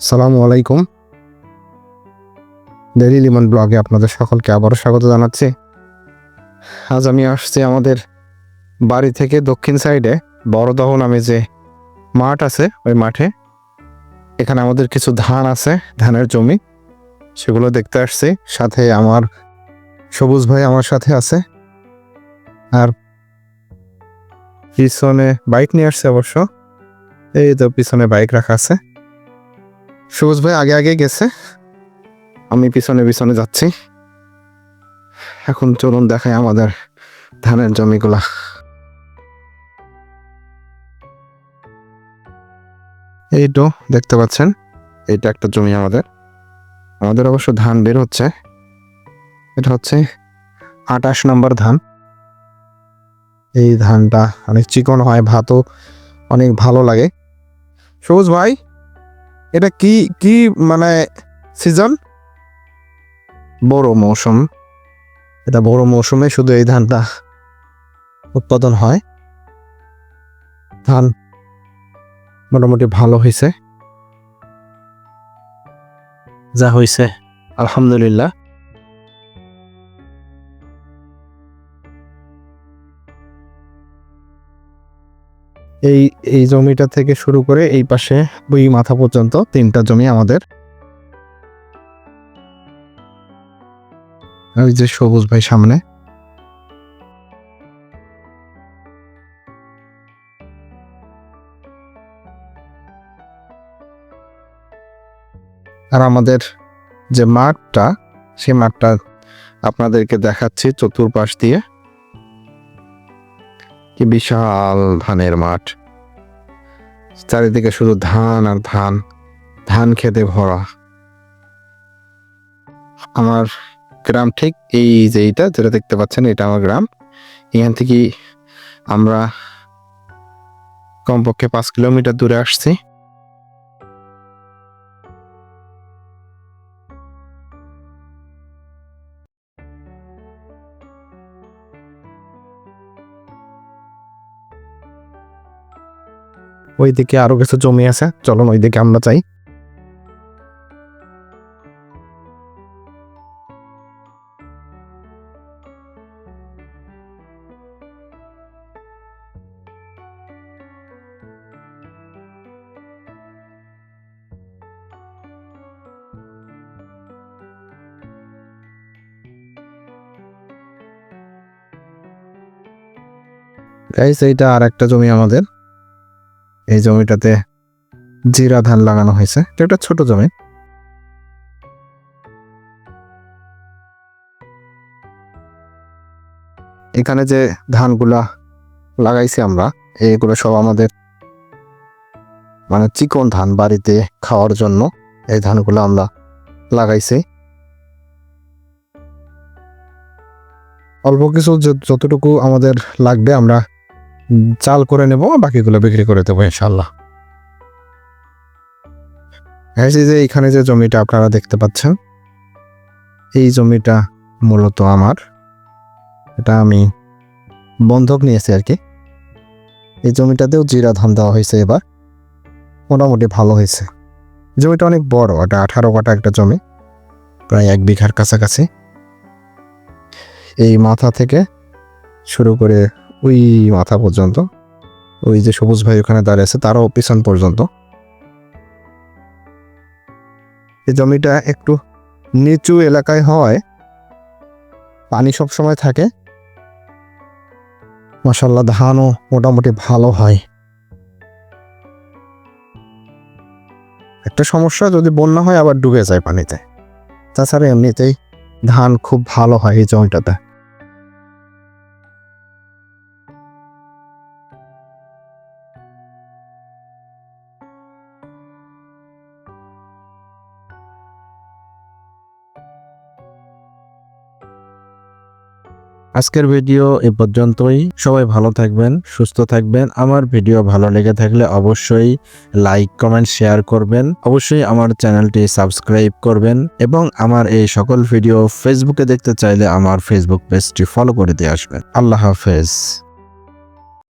সালামু আলাইকুম। ডেলি লিমন ব্লগে আপনাদের সকলকে আবারও স্বাগত জানাচ্ছি। আজ আমি আসছি আমাদের বাড়ি থেকে দক্ষিণ সাইডে, বড়দহ নামে যে মাঠ আছে, ওই মাঠে। এখানে আমাদের কিছু ধান আছে, ধানের জমি। সেগুলো দেখতে আসছি। সাথে আমার সবুজ ভাই আমার সাথে আছে। আর পিছনে বাইক নিয়ে আসছে অবশ্য। এই তো পিছনে বাইক রাখা আছে। সবুজ ভাই আগে আগে গেছে। আমি পিছনে পিছনে যাচ্ছি। এখন চলুন দেখাই আমাদের ধানের জমিগুলা। এই তো, দেখতে পাচ্ছেন, এটা একটা জমি আমাদের। আমাদের অবশ্য ধান বের হচ্ছে। এটা হচ্ছে আটাশ নম্বর ধান। এই ধানটা অনেক চিকন হয়, ভাতও অনেক ভালো লাগে। সবুজ ভাই এটা কি কি মানে সিজন বড় মৌসুম। এটা বড় মৌসুমে শুধু এই ধানটা উৎপাদন হয়। ধান মোটামুটি ভালো হয়েছে। যা হয়েছে, আলহামদুলিল্লাহ। এই এই জমিটা থেকে শুরু করে এই পাশে ওই মাথা পর্যন্ত তিনটা জমি আমাদের। ওই যে সবুজ ভাই সামনে। আর আমাদের যে মাঠটা, সেই মাঠটা আপনাদেরকে দেখাচ্ছি চতুর্পাশ দিয়ে। কি বিশাল ধানের মাঠ। চারিদিকে শুধু ধান আর ধান ধান খেতে ভরা। আমার গ্রাম ঠিক এই যে এইটা যেটা দেখতে পাচ্ছেন, এটা আমার গ্রাম। এখান থেকে আমরা কমপক্ষে পাঁচ কিলোমিটার দূরে আসছি। ওইদিকে আরও কিছু জমি আছে। চলুন ওইদিকে আমরা চাই এইটা আর একটা জমি আমাদের। এই জমিটাতে জিরা ধান লাগানো হয়েছে। এটা একটা ছোট জমি। এখানে যে ধানগুলা লাগাইছি আমরা, এগুলো সব আমাদের মানে চিকন ধান বাড়িতে খাওয়ার জন্য এই ধানগুলো আমরা লাগাইছি। অল্প কিছু যতটুকু আমাদের লাগবে আমরা চাল করে নেব, বাকিগুলো বিক্রি করে দেবো ইনশাল্লাহ এই যে যে এখানে যে জমিটা আপনারা দেখতে পাচ্ছেন, এই জমিটা মূলত আমার। এটা আমি বন্ধক নিয়েছি আর কি। এই জমিটাতেও জিরা ধান দেওয়া হয়েছে এবার। মোটামুটি ভালো হয়েছে। জমিটা অনেক বড়, এটা আঠারো কাটা একটা জমি, প্রায় এক বিঘার কাছাকাছি। এই মাথা থেকে শুরু করে ওই মাথা পর্যন্ত, ওই যে সবুজ ভাই ওখানে দাঁড়িয়ে আছে, তারও পিছন পর্যন্ত। এই জমিটা একটু নিচু এলাকায় হওয়ায় পানি সব সময় থাকে। মাসাল্লাহ ধানও মোটামুটি ভালো হয়। একটা সমস্যা, যদি বন্যা হয় আবার ডুবে যায় পানিতে। তাছাড়া এমনিতেই ধান খুব ভালো হয় এই জমিটাতে। আজকের ভিডিও এ পর্যন্তই। সবাই ভালো থাকবেন, সুস্থ থাকবেন। আমার ভিডিও ভালো লেগে থাকলে অবশ্যই লাইক, কমেন্ট, শেয়ার করবেন। অবশ্যই আমার চ্যানেলটি সাবস্ক্রাইব করবেন এবং আমার এই সকল ভিডিও ফেসবুকে দেখতে চাইলে আমার ফেসবুক পেজটি ফলো করে দিয়ে আসবেন। আল্লাহ হাফেজ।